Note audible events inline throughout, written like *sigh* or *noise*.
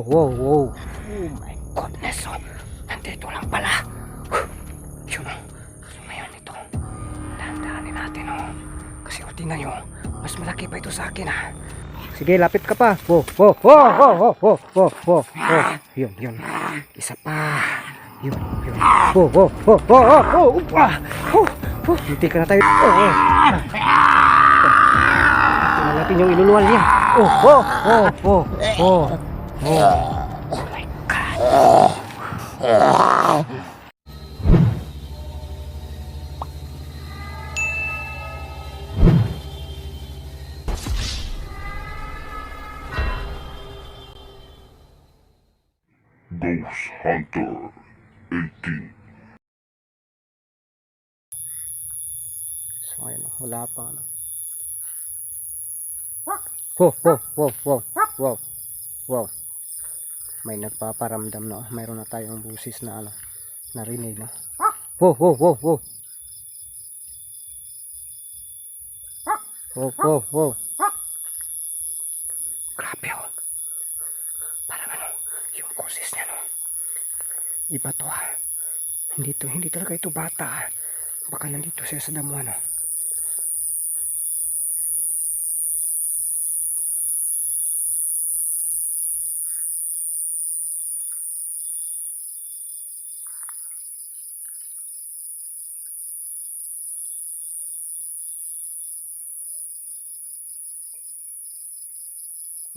Wow, wow. Oh my goodness. Oh. Nandito lang pala. Huh. Yun. Oh. Yun ngayon ito. Dahan-dahanin natin. Oh. Kasi o, tingnan nyo. Mas malaki pa ito sa akin. Ha. Sige, lapit ka pa. Wow, wow, wow, wow, wow, wow, wow, wow. wow. Yun, yun. Isa pa. Yun, yun. Wow, wow, wow, wow, wow, wow. Ah. Oh, oh. Hindi ka na tayo. Oh, oh. Tingnan natin yung iluluwal niya. Oh, oh, oh, oh, oh. Oh. My God. Ghost Hunter 18. So, ayun, wala pa. Ano. Wow, wow, wow, wow, wow, wow. May nagpaparamdam na, mayroon na tayong busis na ano, narinig na. Wow, wow, wow, wow. Wow, wow, wow. Grabe oh. Parang ano, yung boses niya no. Iba to ah. Hindi to, hindi talaga ito bata ah. Baka nandito siya sa damuhan oh.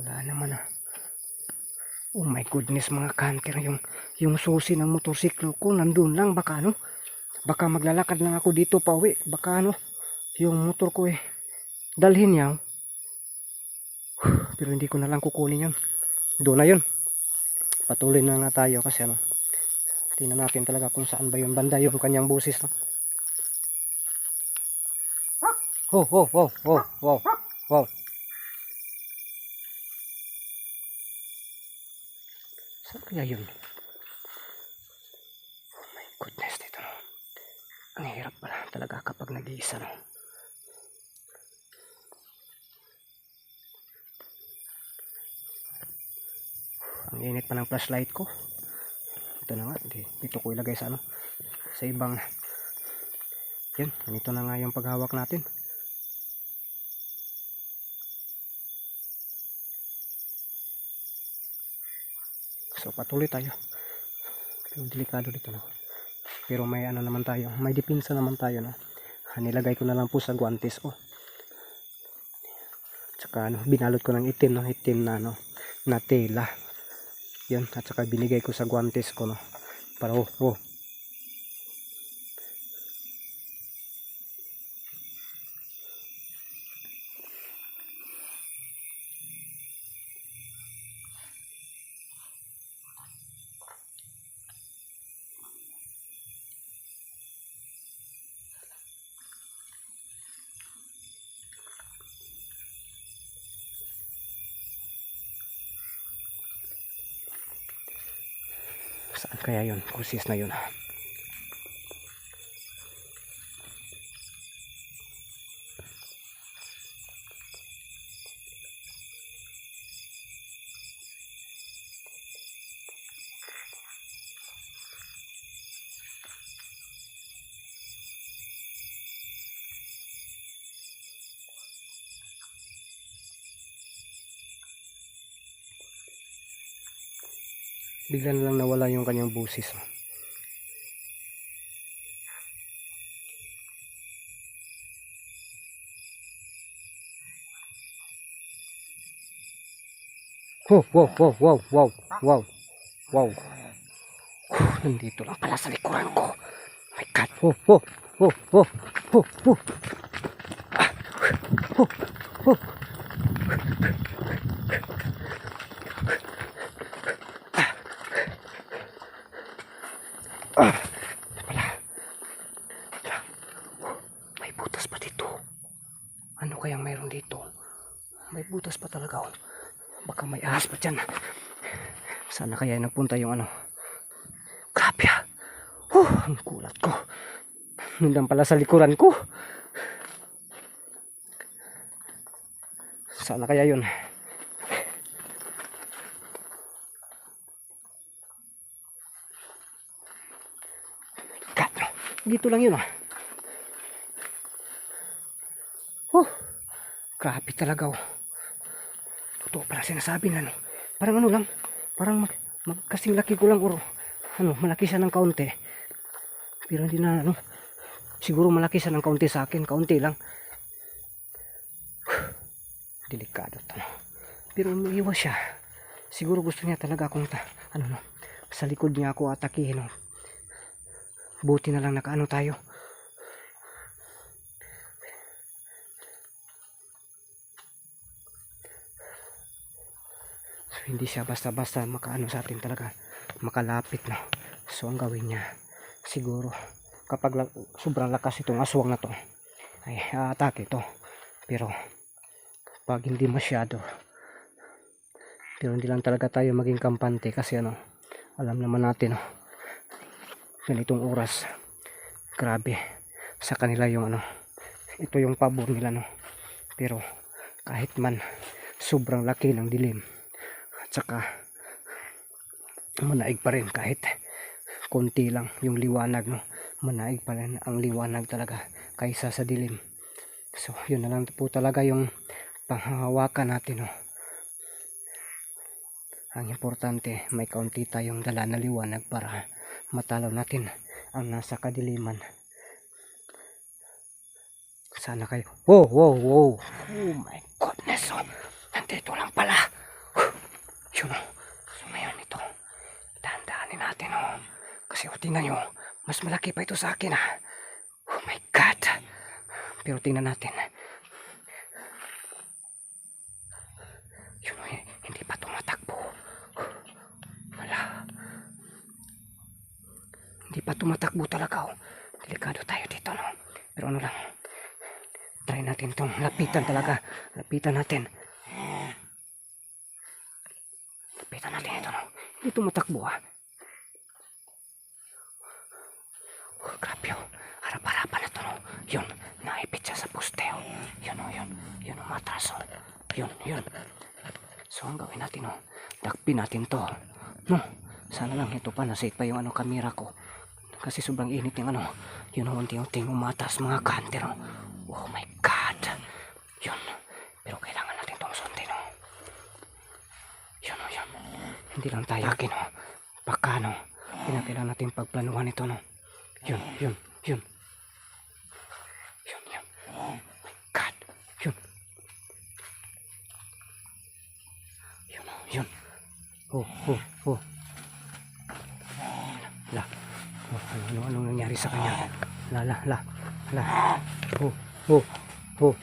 Wala naman ah. Oh my goodness mga kanter yung yung susi ng motorsiklo ko nandun lang baka ano baka maglalakad lang ako dito pa uwi baka ano yung motor ko eh dalhin niya pero hindi ko na lang kukunin yun. Doon na yun. Patuloy na nga tayo kasi ano tingnan natin talaga kung saan ba yung banda yung kanyang busis no? oh oh oh oh wow wow Saan kaya yun? Oh my goodness, dito no. Ang hirap pala talaga kapag nag-iisa no. Ang init pa ng flashlight ko. Ito na nga, di- dito ko ilagay sa ano, sa ibang yan, ganito na nga yung paghawak natin. So patuloy tayo. Pero delikado dito no. Pero may ano naman tayo, may depensa naman tayo no. Ah, Nilagay ko na lang po sa guantes oh. Tsaka ano, binalot ko ng itim no, itim na ano, na tela. Yan, at saka binigay ko sa guantes ko no. Para oh, oh. Saan kaya yun? Kusis na yun. Bigla na lang nawala yung kanyang busis. oh. Oh, wow, wow, wow, wow, wow, wow. Whew, nandito lang pala sa likuran ko. My God. Oh, oh, oh, oh, oh, oh. Ah, oh, oh. Ah, wala. May butas pa dito. Ano kayang mayroon dito? May butas pa talaga. Oh. Baka may ahas pa dyan. Sana kaya nagpunta yung ano. Grabe ah. Huh, ang kulat ko. Nandang pala sa likuran ko. Sana kaya yun. Dito lang yun ah. Oh, grabe talaga oh. Totoo pala sinasabi na no. Parang ano lang, parang mag, mag kasing laki ko lang or ano, malaki siya ng kaunti. Pero hindi na ano, siguro malaki siya ng kaunti sa akin, kaunti lang. Delikado to. Pero umiiwas siya. Siguro gusto niya talaga akong ta, ano no, sa likod niya ako atakihin no. Buti na lang nakaano tayo. So, hindi siya basta-basta makaano sa atin talaga. Makalapit na. So, ang gawin niya, siguro, kapag sobrang lakas itong aswang na to, ay aatake ito. Pero, pag hindi masyado, pero hindi lang talaga tayo maging kampante kasi ano, alam naman natin, oh, ganitong oras, grabe, sa kanila yung ano, ito yung pabor nila, no. Pero, kahit man, sobrang laki ng dilim, at saka, manaig pa rin kahit konti lang yung liwanag no? Manaig pa rin ang liwanag talaga kaysa sa dilim. So yun na lang po talaga yung panghahawakan natin no? Ang importante may kaunti tayong dala na liwanag para matalaw natin ang nasa kadiliman. Sana kayo. Wow wow wow. Oh my goodness oh. Nandito lang pala. Yun oh. So ito. Dahan-dahanin natin oh. Kasi oh tingnan nyo. Mas malaki pa ito sa akin ah. Oh my god. Pero tingnan natin yun oh eh, hindi pa tumatakbo wala hindi pa tumatakbo talaga oh delikado tayo dito no pero ano lang try natin itong lapitan talaga lapitan natin lapitan natin ito no hindi tumatakbo ah Oh, grabe oh. Harap-harapan na to no. Yun, naipit siya sa poste oh. Yun oh, yun. Yun oh, matras oh. Yun, yun. So, ang gawin natin oh. Dakpin natin to. No, sana lang ito pa nasave pa yung ano kamera ko. Kasi sobrang init yung ano. Yun oh, unti-unting umatas mga kanter. Oh my God. Yun. Pero kailangan natin itong sundin oh. Yun oh, yun. Hindi lang tayo akin oh. Baka no. Kinakailangan natin pagplanuhan ito no. Yun, yun, yun. Yun, yun. Oh my God. Yun. Yun, oh, yun. Oh, oh, oh. La. Oh, ano, ano, anong nangyari sa kanya? La, la, la. La. Oh, oh, oh.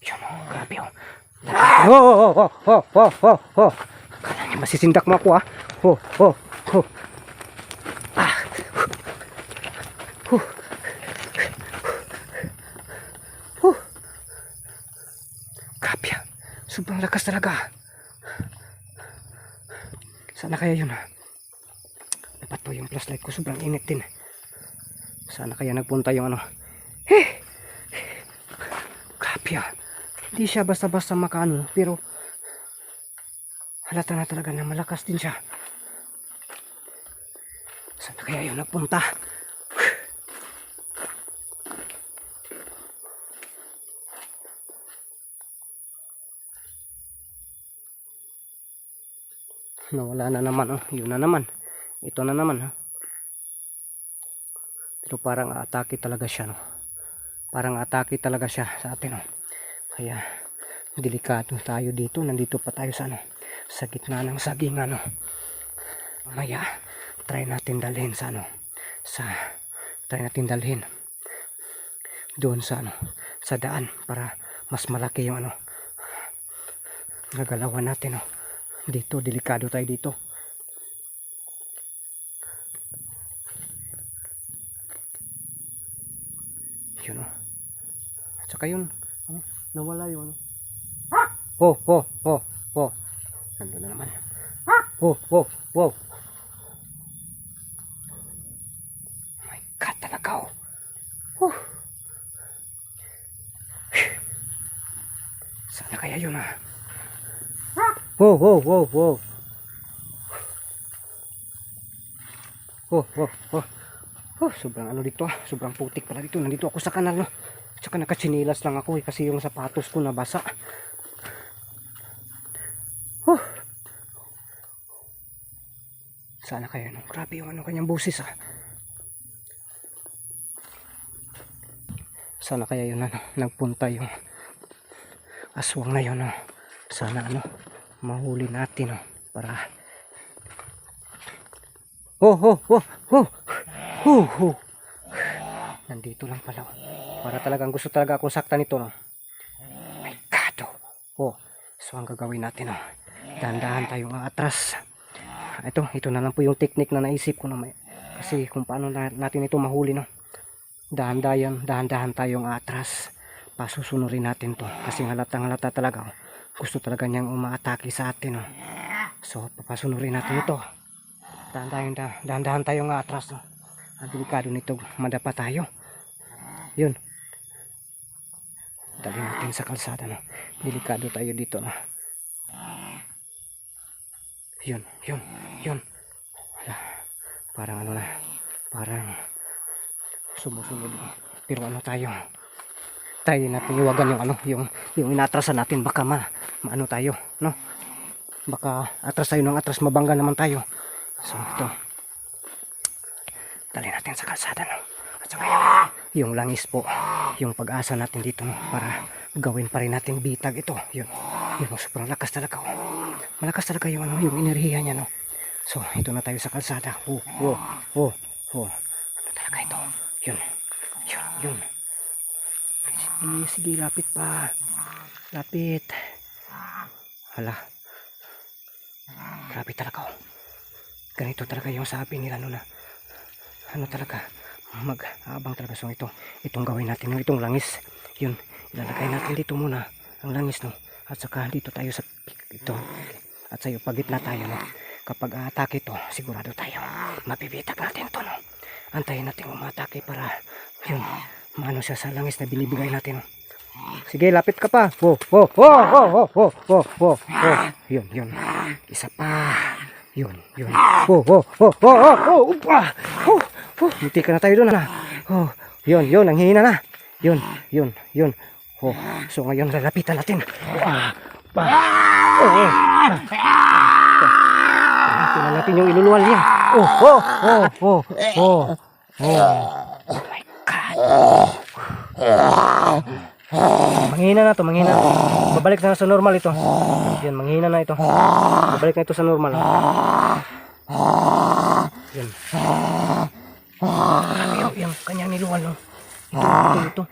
Yun, oh, grabe. Oh, oh, oh, oh, oh, oh, oh, oh. Kala niya masisindak mo ako, ah. Oh, oh, oh. Ah. Huh. Huh. Grabe, ah. Sobrang lakas talaga. Sana kaya yun. Dapat po yung flashlight ko. Sobrang init din. Sana kaya nagpunta yung ano. Eh! Ah. Hindi siya basta-basta makaano, pero halata na talaga na malakas din siya. Saan kaya yun napunta? Nawala na naman, oh. Yun na naman. Ito na naman, ha. Pero parang atake talaga siya, no. Parang atake talaga siya sa atin, oh. Kaya delikado tayo dito. Nandito pa tayo sa ano, sa gitna ng saging ano. Maya, try natin dalhin sa ano, sa try natin dalhin doon sa ano, sa daan para mas malaki yung ano gagalawan natin oh. Dito delikado tayo dito. Yun oh. At saka yun, oh, nawala yung ano. Oh, oh, oh, oh. Nandun na naman. Oh, oh, oh. My God, talaga oh. Whew. Sana kaya yun ah. Oh, oh, oh, oh. Oh, oh, oh. Oh, sobrang ano dito ah. Sobrang putik pala dito. Nandito ako sa kanal no. Tsaka nakatsinilas lang ako eh. Kasi yung sapatos ko nabasa. Oh. Sana kaya no. Grabe yung ano kanyang busis ah. Sana kaya yun ano. Nagpunta yung aswang na yun no. Sana ano. Mahuli natin no. Para Oh, oh, oh, oh. Oh, oh. Nandito lang pala. oh. Para talagang gusto talaga akong saktan ito, no? My God, oh. Oh, so ang gagawin natin, oh. Dahan-dahan tayong atras. Ito, ito na lang po yung technique na naisip ko na may, kasi kung paano na, natin ito mahuli, no? Dahan-dahan, dahan-dahan tayong atras. Pasusunurin natin to. Kasi halatang halata talaga, oh. Gusto talaga niyang umaatake sa atin, oh. So, papasunurin natin ito. Dahan-dahan, dahan-dahan tayong atras, no? Ang delikado nito, madapa tayo. Yun. Dali natin sa kalsada, no? Delikado tayo dito, no? Yun, yun, yun. Wala. Parang ano na, parang sumusunod. no? Pero ano tayo, tayo natin iwagan yung ano, yung, yung inatrasan natin, baka ma, maano tayo, no? Baka atras tayo ng atras, mabangga naman tayo. So, ito. Dali natin sa kalsada, no? At saka yung, yung langis po, yung pag-asa natin dito, no? Para gawin pa rin natin bitag ito. Yun. Yun, oh, sobrang lakas talaga, oh. Malakas talaga yung, ano, yung enerhiya niya, no? So, ito na tayo sa kalsada. Oh, oh, oh, oh. Ano talaga ito? Yun. Yun, yun. Sige, sige, lapit pa. Lapit. Hala. Grabe talaga, oh. Ganito talaga yung sabi nila, no, na ano talaga mag-abang talaga so ito. Itong gawin natin no, itong langis. Yun ilalagay natin dito muna ang langis no? At saka dito tayo sa ito. At sa pagitna tayo no? Kapag atake ito sigurado tayo. Mapibitag natin to no? Antayin natin umatake para yun maano siya sa langis na binibigay natin no Sige, lapit ka pa. Oh, oh, oh, oh, oh, oh, oh, oh, oh. Yun, yun. Isa pa. Yun, yun. Oh, oh, oh, oh, oh, oh, upa. Oh, oh, munti ka na tayo doon, na. Oh, yun, yun, ang hina na. Yun, yun, yun. Oh, so ngayon lalapitan natin. Ah, pa. Oh, oh. Tingnan natin yung iluluwal niya. Oh, oh, oh, oh, oh. Oh my God. Manghina na to, manghina. Babalik na sa normal ito. Yan, manghina na ito. Babalik na ito sa normal. Yan. Yung, yung kanyang niluwal, no? Ito, ito, ito.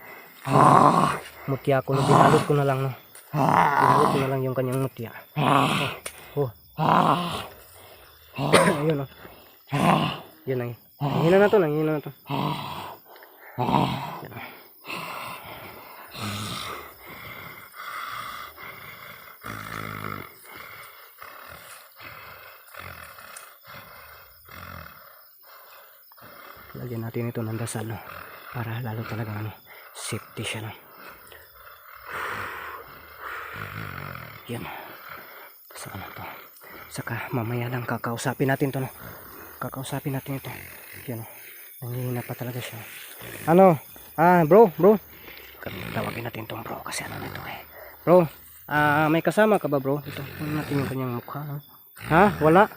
Mutya ko, no? binalot ko na lang, no? Binalot ko na lang yung kanyang mutya. Oh. oh. *coughs* Ayun, no? Yan, ay. Nanghina na to, nanghina na to. Yan, oh. Lagyan natin ito ng dasal no? para lalo talaga ano, safety siya. No? Yan. Sa ano to. Saka mamaya lang kakausapin natin to. No? Kakausapin natin ito. Yan. No? Nangihina pa talaga siya. Ano? Ah, bro, bro. Tawagin natin tong bro kasi ano nito eh. Bro, ah, may kasama ka ba bro? Ito, natin yung kanyang mukha. No? Ha? Wala?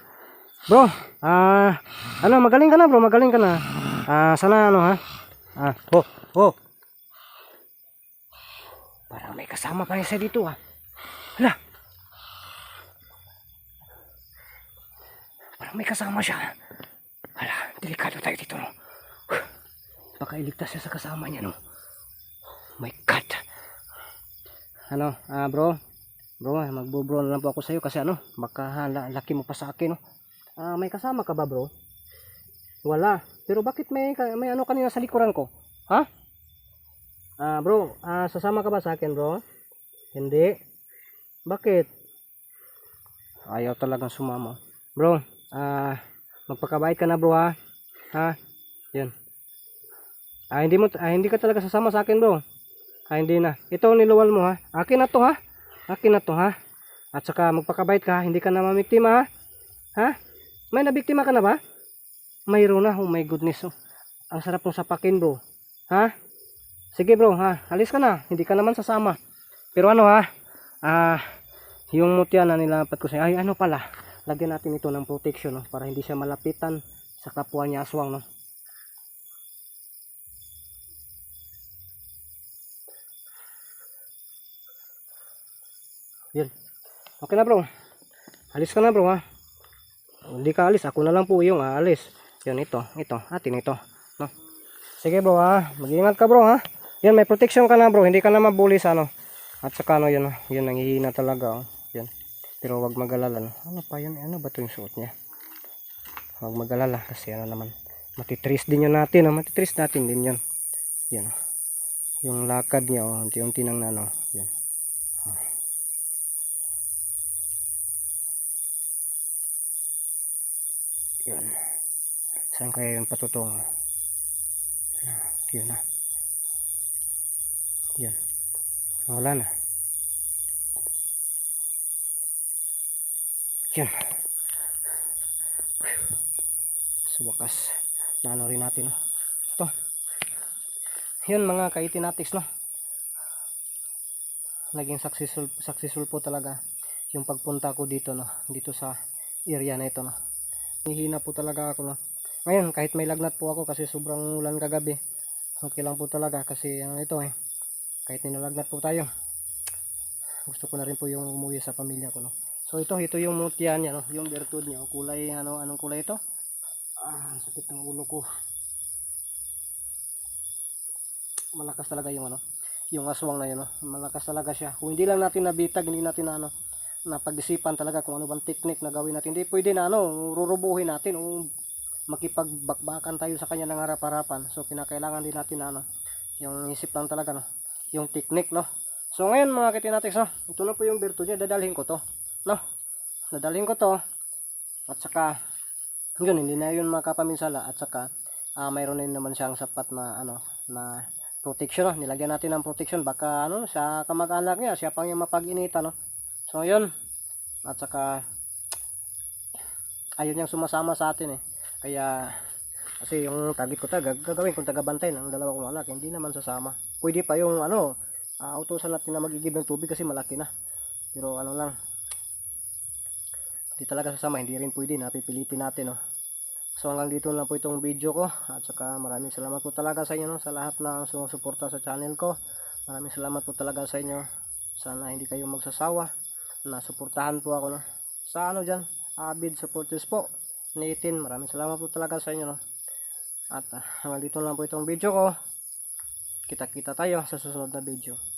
Bro, ah, ano, magaling ka na bro, magaling ka na. Ah, sana ano ha? Ah, oh, oh. Parang may kasama pa siya dito ah. Hala. Parang may kasama siya. Hala, delikado tayo dito no. Baka iligtas siya sa kasama niya no. My God. Ano, ah bro, bro, magbo-bro na lang po ako sa iyo kasi ano, baka laki mo pa sa akin no. Ah, may kasama ka ba, bro? Wala. Pero bakit may may ano kanina sa likuran ko? Ha? Ah, bro, ah sasama ka ba sa akin, bro? Hindi. Bakit? Ayaw talagang sumama. Bro, ah magpakabait ka na, bro, ha? Ha? 'Yun. Ah, hindi mo ah, hindi ka talaga sasama sa akin, bro. Ah, hindi na. Ito niluwal mo, ha? Akin na 'to, ha? Akin na 'to, ha? At saka magpakabait ka, hindi ka na mamiktima ha? Ha? May nabiktima ka na ba? Mayroon na, oh my goodness. Oh. Ang sarap ng sapakin bro. Ha? Sige bro ha, alis ka na, hindi ka naman sasama. Pero ano ha, ah, yung mutya na nilapat ko sa ay ano pala, lagyan natin ito ng protection no, para hindi siya malapitan sa kapwa niya aswang no. Yan. Okay na bro. Alis ka na bro ha. Hindi ka alis, ako na lang po yung aalis. Yun ito, ito, atin ito. No? Sige bro ha, mag-ingat ka bro ha. Yan, may protection ka na bro, hindi ka na mabuli sa ano. At saka ano yun, yun nanghihina talaga oh. Yan. Pero wag mag-alala no. Ano pa yun? Ano ba 'to yung suot niya? Wag mag-alala kasi ano naman, matitris din yun natin, oh. matitris natin din yun. Yan. oh. Yung lakad niya, oh, unti-unti nang ano, yan. Yan. Saan kaya yun patutungo? Ah, Yun na. Yan. Wala na. Yan. Sa wakas, naano rin natin, no? Ito. Yun, mga kaitinatics, no? Naging successful, successful po talaga yung pagpunta ko dito, no? Dito sa area na ito, no? Hihina po talaga ako, no? Ngayon, kahit may lagnat po ako kasi sobrang ulan kagabi, okay lang po talaga kasi ano ito, eh. Kahit ninalagnat po tayo, gusto ko na rin po yung umuwi sa pamilya ko, no? So ito, ito yung mutya niya, no? Yung bertud niya. Kulay, ano, anong kulay ito? Ah, sakit ng ulo ko. Malakas talaga yung ano, yung aswang na yun, no? Malakas talaga siya. Kung hindi lang natin nabitag, hindi natin na, ano, napag-isipan talaga kung ano bang technique na gawin natin. Hindi pwede na, ano, rurubuhin natin o makipagbakbakan tayo sa kanya ng harap-harapan. So, kinakailangan din natin na, ano, yung isip lang talaga, no? Yung technique, no? So, ngayon, mga kitinatics, no? Ito na po yung virtue niya. Dadalhin ko to no dadalhin ko to at saka yun hindi na yun makapaminsala at saka ah, mayroon din naman siyang sapat na ano na protection no? nilagyan natin ng protection baka ano sa kamag-anak niya siya pang yung mapag-inita no so yun at saka ayun yung sumasama sa atin eh kaya kasi yung target ko talaga gagawin kong tagabantay ng dalawa kong anak hindi naman sasama pwede pa yung ano uh, utusan natin na magigib ng tubig kasi malaki na pero ano lang hindi talaga sasama, hindi rin pwede, napipilitin natin, no. So hanggang dito lang po itong video ko at saka maraming salamat po talaga sa inyo no, sa lahat ng sumusuporta sa channel ko. Maraming salamat po talaga sa inyo. Sana hindi kayo magsasawa na suportahan po ako no. Sa ano diyan, avid supporters po. Nitin, maraming salamat po talaga sa inyo no. At ah, hanggang dito lang po itong video ko. Kita-kita tayo sa susunod na video.